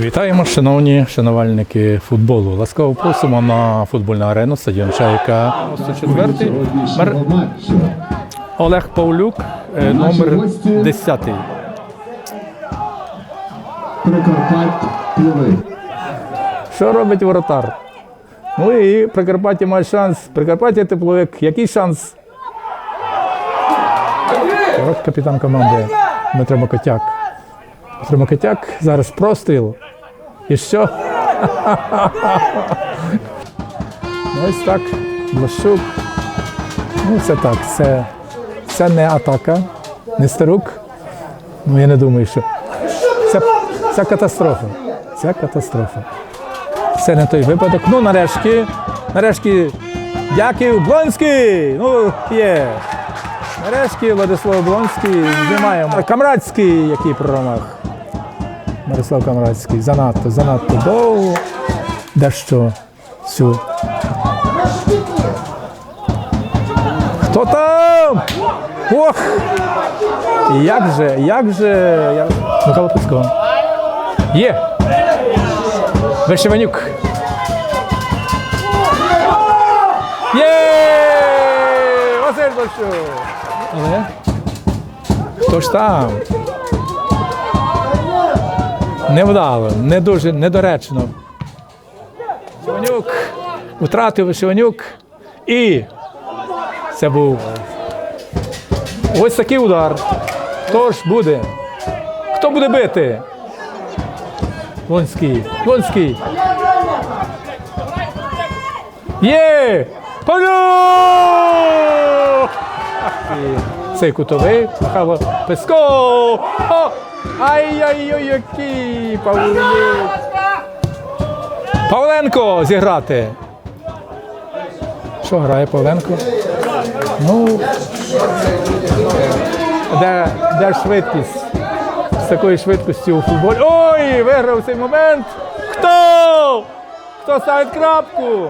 Вітаємо, шановні шанувальники футболу. Ласкаво просимо на футбольну арену стадіон Чайка 94 Мер... Олег Павлюк, е, номер 10. Що робить воротар? Ну і Прикарпаття має шанс. Прикарпаття тепловик. Який шанс? Капітан команди Дмитро Мокотяк. Дмитро Мокотяк зараз простріл. І що? Ну, ось так. Блащук. Ну, це так. Це, це не атака, не старук. Ну, я не думаю, що. Це, це катастрофа. Це катастрофа. Це не той випадок. Ну, нарешті, нарешті, дякую, Блонський! Ну, є. Нарешті Владислав Блонський знімаємо. Камрадський, який промах. Мирослав Камрадський. Занадто, занадто довго. Дещо цю. Хто там? Ох! Як же, як же. Михайло Пицько. Є! Вишиванюк. Є! Василь Борщук! Але хто ж там? Невдало, не дуже недоречно. Вишиванюк втратив Вишиванюк. І це був ось такий удар. Хто ж буде? Хто буде бити? Лонський. Лонський. Є! Палю! І Цей кутовий. Михайло Песко. Ай-яй-яй, який Павлюк. Павленко зіграти. Що грає Павленко? Ну. Де, де швидкість? з такої швидкості у футболі. Ой, виграв цей момент. Хто? Хто ставить крапку?